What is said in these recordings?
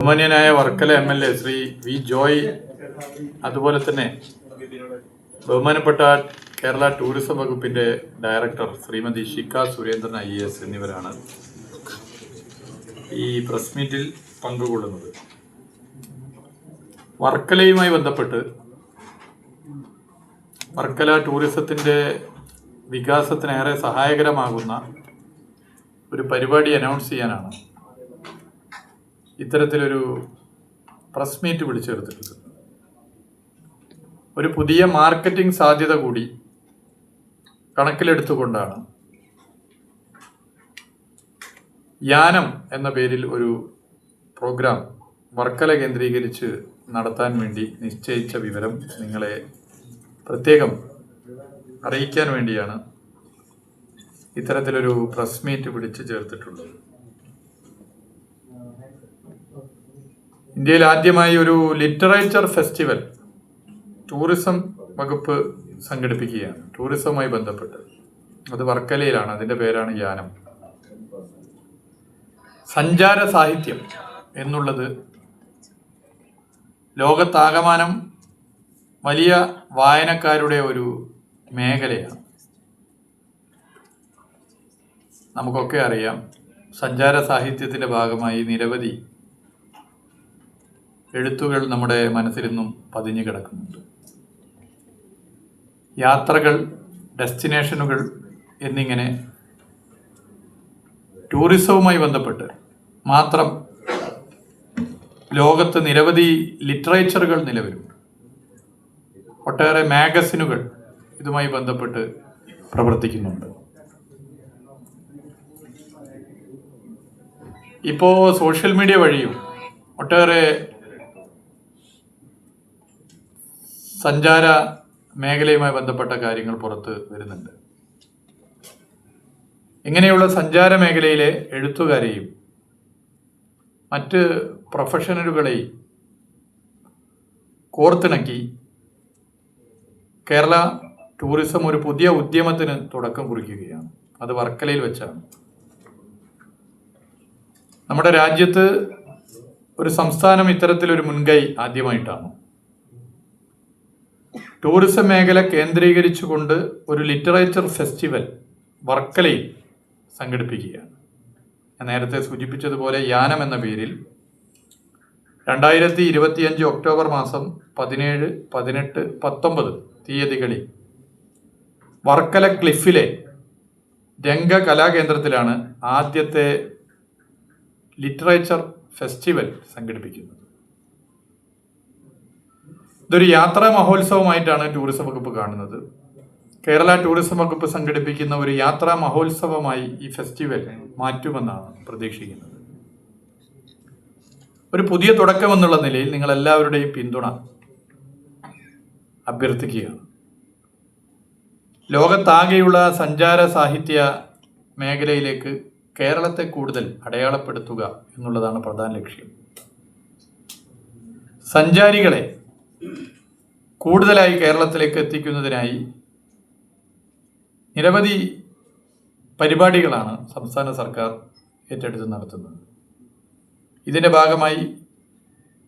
ബഹുമാന്യനായ Varkala M L A Shri V Joy അതുപോലെ തന്നെ ബഹുമാനപ്പെട്ട കേരള ടൂറിസം വകുപ്പിന്റെ director Shrimati Shikha Surendran I S എന്നിവരാണ് ഈ പ്രസ് മീറ്റിൽ പങ്കുകൊള്ളുന്നത് വർക്കലയുമായി ബന്ധപ്പെട്ട് വർക്കല ടൂറിസത്തിന്റെ വികാസത്തിനേറെ സഹായകരമാകുന്ന ഒരു പരിപാടി അനൗൺസ് ചെയ്യാനാണ് ഇത്തരത്തിലൊരു പ്രസ് മീറ്റ് വിളിച്ചേർത്തിട്ടുണ്ട് ഒരു പുതിയ മാർക്കറ്റിംഗ് സാധ്യത കൂടി കണക്കിലെടുത്തുകൊണ്ടാണ് യാനം എന്ന പേരിൽ ഒരു പ്രോഗ്രാം വർക്കല കേന്ദ്രീകരിച്ച് നടത്താൻ വേണ്ടി നിശ്ചയിച്ച വിവരം നിങ്ങളെ പ്രത്യേകം അറിയിക്കാൻ വേണ്ടിയാണ് ഇത്തരത്തിലൊരു പ്രസ് മീറ്റ് വിളിച്ചു ചേർത്തിട്ടുള്ളത്. ഇന്ത്യയിൽ ആദ്യമായി ഒരു ലിറ്ററേച്ചർ ഫെസ്റ്റിവൽ ടൂറിസം വകുപ്പ് സംഘടിപ്പിക്കുകയാണ്. ടൂറിസവുമായി ബന്ധപ്പെട്ട്. അത് വർക്കലയിലാണ്. അതിന്റെ പേരാണ് യാനം. സഞ്ചാര സാഹിത്യം എന്നുള്ളത് ലോകത്താകമാനം വലിയ വായനക്കാരുടെ ഒരു മേഖലയാണ്. നമുക്കൊക്കെ അറിയാം സഞ്ചാര സാഹിത്യത്തിന്റെ ഭാഗമായി നിരവധി എഴുത്തുകൾ നമ്മുടെ മനസ്സിലിന്നും പതിഞ്ഞു കിടക്കുന്നുണ്ട്. യാത്രകൾ ഡെസ്റ്റിനേഷനുകൾ എന്നിങ്ങനെ ടൂറിസവുമായി ബന്ധപ്പെട്ട് മാത്രം ലോകത്ത് നിരവധി ലിറ്ററേച്ചറുകൾ നിലവിലുണ്ട്. ഒട്ടേറെ മാഗസിനുകൾ ഇതുമായി ബന്ധപ്പെട്ട് പ്രവർത്തിക്കുന്നുണ്ട്. ഇപ്പോൾ സോഷ്യൽ മീഡിയ വഴിയും ഒട്ടേറെ സഞ്ചാര മേഖലയുമായി ബന്ധപ്പെട്ട കാര്യങ്ങൾ പുറത്ത് വരുന്നുണ്ട്. ഇങ്ങനെയുള്ള സഞ്ചാര മേഖലയിലെ എഴുത്തുകാരെയും മറ്റ് പ്രൊഫഷണലുകളെയും കോർത്തിണക്കി കേരള ടൂറിസം ഒരു പുതിയ ഉദ്യമത്തിന് തുടക്കം കുറിക്കുകയാണ്. അത് വർക്കലയിൽ വെച്ചാണ്. നമ്മുടെ രാജ്യത്ത് ഒരു സംസ്ഥാനം ഇത്തരത്തിലൊരു മുൻകൈ ആദ്യമായിട്ടാണ്. ടൂറിസം മേഖല കേന്ദ്രീകരിച്ചുകൊണ്ട് ഒരു ലിറ്ററേച്ചർ ഫെസ്റ്റിവൽ വർക്കലയിൽ സംഘടിപ്പിക്കുകയാണ്. ഞാൻ നേരത്തെ സൂചിപ്പിച്ചതുപോലെ യാനം എന്ന പേരിൽ രണ്ടായിരത്തി ഇരുപത്തിയഞ്ച് ഒക്ടോബർ മാസം പതിനേഴ് പതിനെട്ട് പത്തൊമ്പത് തീയതികളിൽ വർക്കല ക്ലിഫിലെ രംഗ കലാകേന്ദ്രത്തിലാണ് ആദ്യത്തെ ലിറ്ററേച്ചർ ഫെസ്റ്റിവൽ സംഘടിപ്പിക്കുന്നത്. ഇതൊരു യാത്രാ മഹോത്സവമായിട്ടാണ് ടൂറിസം വകുപ്പ് കാണുന്നത്. കേരള ടൂറിസം വകുപ്പ് സംഘടിപ്പിക്കുന്ന ഒരു യാത്രാ മഹോത്സവമായി ഈ ഫെസ്റ്റിവൽ മാറ്റുമെന്നാണ് പ്രതീക്ഷിക്കുന്നത്. ഒരു പുതിയ തുടക്കം എന്നുള്ള നിലയിൽ നിങ്ങൾ എല്ലാവരുടെയും പിന്തുണ അഭ്യർത്ഥിക്കുകയാണ്. ലോകത്താകെയുള്ള സഞ്ചാര സാഹിത്യ മേഖലയിലേക്ക് കേരളത്തെ കൂടുതൽ അടയാളപ്പെടുത്തുക എന്നുള്ളതാണ് പ്രധാന ലക്ഷ്യം. സഞ്ചാരികളെ കൂടുതലായി കേരളത്തിലേക്ക് എത്തിക്കുന്നതിനായി നിരവധി പരിപാടികളാണ് സംസ്ഥാന സർക്കാർ ഏറ്റെടുത്ത് നടത്തുന്നത്. ഇതിന്റെ ഭാഗമായി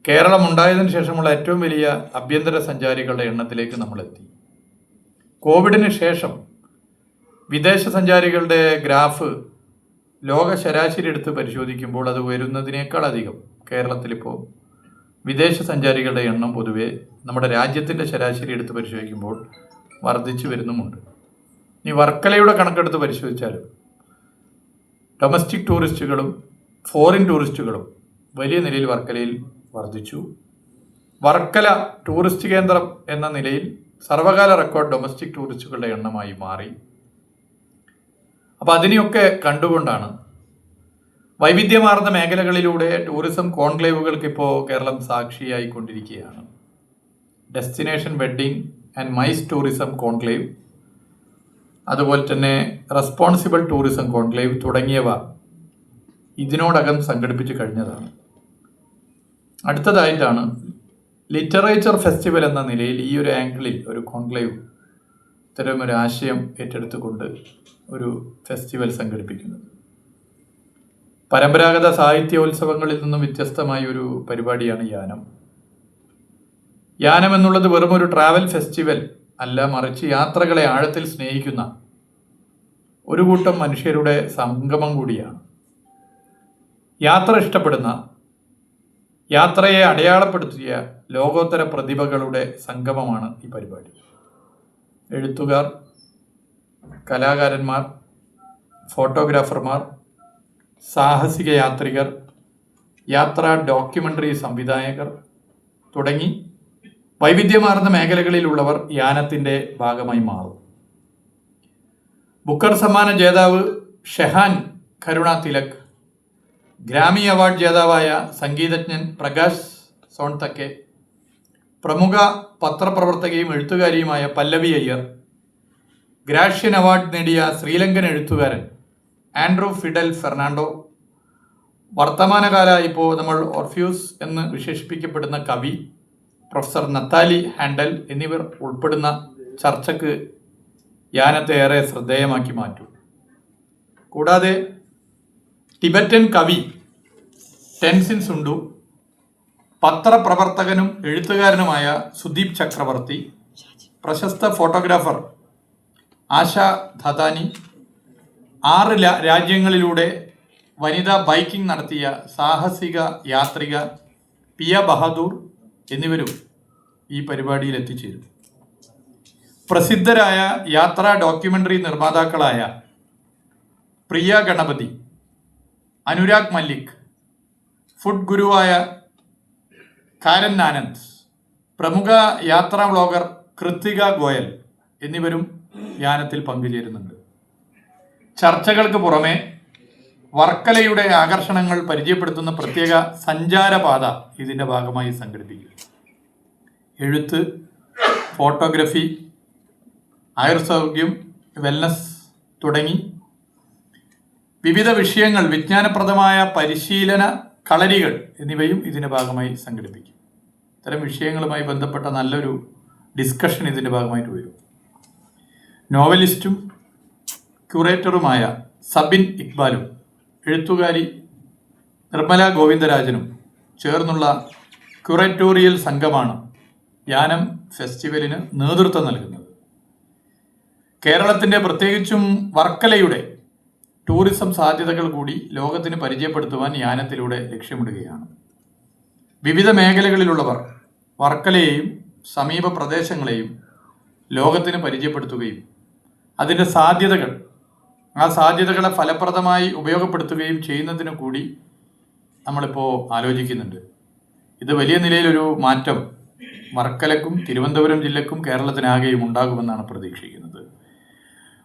കേരളം ഉണ്ടായതിനു ശേഷമുള്ള ഏറ്റവും വലിയ ആഭ്യന്തര സഞ്ചാരികളുടെ എണ്ണത്തിലേക്ക് നമ്മളെത്തി. കോവിഡിന് ശേഷം വിദേശ സഞ്ചാരികളുടെ ഗ്രാഫ് ലോക ശരാശരി എടുത്ത് പരിശോധിക്കുമ്പോൾ അത് വരുന്നതിനേക്കാൾ അധികം കേരളത്തിലിപ്പോൾ വിദേശ സഞ്ചാരികളുടെ എണ്ണം പൊതുവെ നമ്മുടെ രാജ്യത്തിന്റെ ശരാശരി എടുത്ത് പരിശോധിക്കുമ്പോൾ വർദ്ധിച്ചു വരുന്നുമുണ്ട്. ഇനി വർക്കലയുടെ കണക്കെടുത്ത് പരിശോധിച്ചാലും ഡൊമസ്റ്റിക് ടൂറിസ്റ്റുകളും ഫോറിൻ ടൂറിസ്റ്റുകളും വലിയ നിലയിൽ വർക്കലയിൽ വർദ്ധിച്ചു. വർക്കല ടൂറിസ്റ്റ് കേന്ദ്രം എന്ന നിലയിൽ സർവകാല റെക്കോർഡ് ഡൊമസ്റ്റിക് ടൂറിസ്റ്റുകളുടെ എണ്ണമായി മാറി. അപ്പോൾ അതിനെയൊക്കെ കണ്ടുകൊണ്ടാണ് വൈവിധ്യമാർന്ന മേഖലകളിലൂടെ ടൂറിസം കോൺക്ലേവുകൾക്ക് ഇപ്പോൾ കേരളം സാക്ഷിയായി കൊണ്ടിരിക്കുകയാണ് destination wedding and MICE tourism conclave അതുപോലെ തന്നെ റെസ്പോൺസിബിൾ ടൂറിസം കോൺക്ലേവ് തുടങ്ങിയവ ഇതിനോടകം സംഘടിപ്പിച്ചു കഴിഞ്ഞതാണ്. അടുത്തതായിട്ടാണ് ലിറ്ററേച്ചർ ഫെസ്റ്റിവൽ എന്ന നിലയിൽ ഈ ഒരു ആംഗിളിൽ ഒരു കോൺക്ലേവ് ഇത്തരം ഒരു ആശയം ഏറ്റെടുത്തുകൊണ്ട് ഒരു ഫെസ്റ്റിവൽ സംഘടിപ്പിക്കുന്നത്. പരമ്പരാഗത സാഹിത്യോത്സവങ്ങളിൽ നിന്നും വ്യത്യസ്തമായ ഒരു പരിപാടിയാണ് യാനം. യാനം എന്നുള്ളത് വെറും ഒരു ട്രാവൽ ഫെസ്റ്റിവൽ അല്ല മറിച്ച് യാത്രകളെ ആഴത്തിൽ സ്നേഹിക്കുന്ന ഒരു കൂട്ടം മനുഷ്യരുടെ സംഗമം കൂടിയാണ്. യാത്ര ഇഷ്ടപ്പെടുന്ന യാത്രയെ അടയാളപ്പെടുത്തിയ ലോകോത്തര പ്രതിഭകളുടെ സംഗമമാണ് ഈ പരിപാടി. എഴുത്തുകാർ കലാകാരന്മാർ ഫോട്ടോഗ്രാഫർമാർ സാഹസിക യാത്രികർ യാത്രാ ഡോക്യുമെന്ററി സംവിധായകർ തുടങ്ങി വൈവിധ്യമാർന്ന മേഖലകളിലുള്ളവർ യാനത്തിന്റെ ഭാഗമായി മാറും. ബുക്കർ സമ്മാന ജേതാവ് Shehan Karunatilaka Grammy award ജേതാവായ സംഗീതജ്ഞൻ പ്രകാശ് സോൺതക്കെ പ്രമുഖ പത്രപ്രവർത്തകയും എഴുത്തുകാരിയുമായ പല്ലവി അയ്യർ ഗ്രാഷ്യൻ അവാർഡ് നേടിയ ശ്രീലങ്കൻ എഴുത്തുകാരൻ ആൻഡ്രൂ ഫിഡൽ ഫെർണാണ്ടോ. വർത്തമാനകാല ഇപ്പോൾ നമ്മൾ ഓർഫ്യൂസ് എന്ന് വിശേഷിപ്പിക്കപ്പെടുന്ന കവി പ്രൊഫസർ നത്താലി ഹാൻഡൽ എന്നിവർ ഉൾപ്പെടുന്ന ചർച്ചക്ക് യാനത്തെ ഏറെ ശ്രദ്ധേയമാക്കി മാറ്റും. കൂടാതെ ടിബറ്റൻ കവി ടെൻസിൻ സുണ്ടു പത്രപ്രവർത്തകനും എഴുത്തുകാരനുമായ സുദീപ് ചക്രവർത്തി പ്രശസ്ത ഫോട്ടോഗ്രാഫർ ആശ ധതാനി ആറ് രാജ്യങ്ങളിലൂടെ വനിതാ ബൈക്കിംഗ് നടത്തിയ സാഹസിക യാത്രിക പിയ ബഹാദൂർ എന്നിവരും ഈ പരിപാടിയിൽ എത്തിച്ചേരും. പ്രസിദ്ധരായ യാത്രാ ഡോക്യുമെന്ററി നിർമ്മാതാക്കളായ പ്രിയ ഗണപതി അനുരാഗ് മല്ലിക് ഫുഡ് ഗുരുവായ കാരൻ ആനന്ദ് പ്രമുഖ യാത്രാ വ്ളോഗർ കൃത്തിക ഗോയൽ എന്നിവരും യാനത്തിൽ പങ്കുചേരുന്നുണ്ട്. ചർച്ചകൾക്ക് പുറമെ വർക്കലയുടെ ആകർഷണങ്ങൾ പരിചയപ്പെടുത്തുന്ന പ്രത്യേക സഞ്ചാരപാത ഇതിന്റെ ഭാഗമായി സംഘടിപ്പിക്കും. എഴുത്ത് ഫോട്ടോഗ്രഫി ആയുർസൗഖ്യം വെൽനസ് തുടങ്ങി വിവിധ വിഷയങ്ങൾ വിജ്ഞാനപ്രദമായ പരിശീലന കളരികൾ എന്നിവയും ഇതിന്റെ ഭാഗമായി സംഘടിപ്പിക്കും. ഇത്തരം വിഷയങ്ങളുമായി ബന്ധപ്പെട്ട നല്ലൊരു ഡിസ്കഷൻ ഇതിന്റെ ഭാഗമായിട്ട് വരും. നോവലിസ്റ്റും ക്യൂറേറ്ററുമായ സബിൻ ഇക്ബാലും എഴുത്തുകാരി നിർമ്മല ഗോവിന്ദരാജനും ചേർന്നുള്ള ക്യൂറേറ്റോറിയൽ സംഘമാണ് യാനം ഫെസ്റ്റിവലിന് നേതൃത്വം നൽകുന്നത്. കേരളത്തിന്റെ പ്രത്യേകിച്ചും വർക്കലയുടെ ടൂറിസം സാധ്യതകൾ കൂടി ലോകത്തിന് പരിചയപ്പെടുത്തുവാൻ യാനത്തിലൂടെ ലക്ഷ്യമിടുകയാണ്. വിവിധ മേഖലകളിലുള്ളവർ വർക്കലയെയും സമീപ പ്രദേശങ്ങളെയും ലോകത്തിന് പരിചയപ്പെടുത്തുകയും അതിന്റെ സാധ്യതകൾ ആ സാധ്യതകളെ ഫലപ്രദമായി ഉപയോഗപ്പെടുത്തുകയും ചെയ്യുന്നതിന് കൂടി നമ്മളിപ്പോൾ ആലോചിക്കുന്നുണ്ട്. ഇത് വലിയ നിലയിലൊരു മാറ്റം വർക്കലക്കും തിരുവനന്തപുരം ജില്ലക്കും കേരളത്തിനാകെയും ഉണ്ടാകുമെന്നാണ് പ്രതീക്ഷിക്കുന്നത്.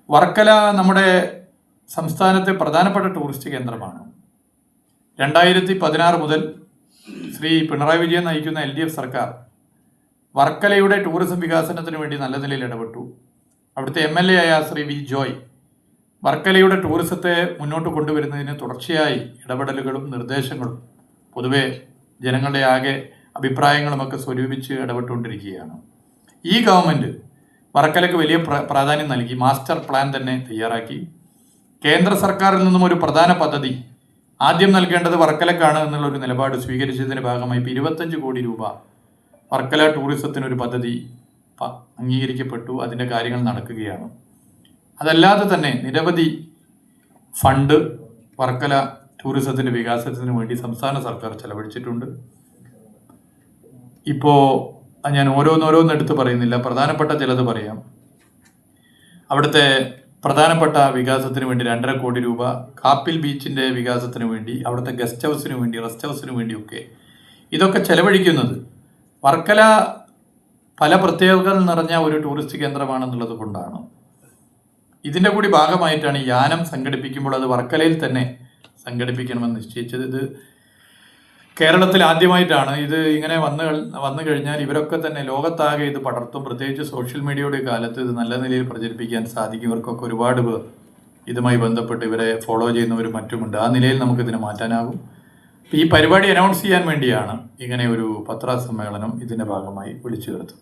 വർക്കല നമ്മുടെ സംസ്ഥാനത്തെ പ്രധാനപ്പെട്ട ടൂറിസ്റ്റ് കേന്ദ്രമാണ്. രണ്ടായിരത്തി പതിനാറ് മുതൽ ശ്രീ പിണറായി വിജയൻ നയിക്കുന്ന എൽ ഡി എഫ് സർക്കാർ വർക്കലയുടെ ടൂറിസം വികാസനത്തിന് വേണ്ടി നല്ല നിലയിൽ ഇടപെട്ടു. അവിടുത്തെ എം എൽ എ ആയ ശ്രീ വി ജോയ് വർക്കലയുടെ ടൂറിസത്തെ മുന്നോട്ട് കൊണ്ടുവരുന്നതിന് തുടർച്ചയായി ഇടപെടലുകളും നിർദ്ദേശങ്ങളും. പൊതുവെ ജനങ്ങളുടെ ആകെ അഭിപ്രായങ്ങളുമൊക്കെ സ്വരൂപിച്ച് ഇടപെട്ടുകൊണ്ടിരിക്കുകയാണ്. ഈ ഗവൺമെന്റ് വർക്കലയ്ക്ക് വലിയ പ്രാധാന്യം നൽകി. മാസ്റ്റർ പ്ലാൻ തന്നെ തയ്യാറാക്കി. കേന്ദ്ര സർക്കാരിൽ നിന്നും ഒരു പ്രധാന പദ്ധതി ആദ്യം നൽകേണ്ടത് വർക്കലക്കാണ് എന്നുള്ള ഒരു നിലപാട് സ്വീകരിച്ചതിന്റെ ഭാഗമായി ഇപ്പോൾ ഇരുപത്തഞ്ച് കോടി രൂപ വർക്കല ടൂറിസത്തിനൊരു പദ്ധതി അംഗീകരിക്കപ്പെട്ടു. അതിന്റെ കാര്യങ്ങൾ നടക്കുകയാണ്. അതല്ലാതെ തന്നെ നിരവധി ഫണ്ട് വർക്കല ടൂറിസത്തിന്റെ വികാസത്തിന് വേണ്ടി സംസ്ഥാന സർക്കാർ ചെലവഴിച്ചിട്ടുണ്ട്. ഇപ്പോൾ ഞാൻ ഓരോന്നോരോന്ന് എടുത്ത് പറയുന്നില്ല. പ്രധാനപ്പെട്ട ചിലത് പറയാം. അവിടുത്തെ പ്രധാനപ്പെട്ട വികാസത്തിന് വേണ്ടി രണ്ടര കോടി രൂപ കാപ്പിൽ ബീച്ചിന്റെ വികാസത്തിന് വേണ്ടി അവിടുത്തെ ഗസ്റ്റ് ഹൗസിന് വേണ്ടി റെസ്റ്റ് ഹൗസിന് വേണ്ടിയൊക്കെ. ഇതൊക്കെ ചെലവഴിക്കുന്നത് വർക്കല പല പ്രത്യേകതകൾ നിറഞ്ഞ ഒരു ടൂറിസ്റ്റ് കേന്ദ്രമാണെന്നുള്ളത് കൊണ്ടാണ്. ഇതിന്റെ കൂടി ഭാഗമായിട്ടാണ് യാനം സംഘടിപ്പിക്കുമ്പോൾ അത് വർക്കലയിൽ തന്നെ സംഘടിപ്പിക്കണമെന്ന് നിശ്ചയിച്ചത്. ഇത് കേരളത്തിൽ ആദ്യമായിട്ടാണ്. ഇത് ഇങ്ങനെ വന്നു വന്നു കഴിഞ്ഞാൽ ഇവരൊക്കെ തന്നെ ലോകത്താകെ ഇത് പടർത്തും. പ്രത്യേകിച്ച് സോഷ്യൽ മീഡിയയുടെ കാലത്ത് ഇത് നല്ല നിലയിൽ പ്രചരിപ്പിക്കാൻ സാധിക്കും. ഇവർക്കൊക്കെ ഒരുപാട് പേർ ഇതുമായി ബന്ധപ്പെട്ട് ഇവരെ ഫോളോ ചെയ്യുന്നവരും മറ്റുമുണ്ട്. ആ നിലയിൽ നമുക്ക് ഇതിനെ മാറ്റാനാകും. ഈ പരിപാടി അനൗൺസ് ചെയ്യാൻ വേണ്ടിയാണ് ഇങ്ങനെ ഒരു പത്രസമ്മേളനം ഇതിന്റെ ഭാഗമായി വിളിച്ചു ചേർത്തത്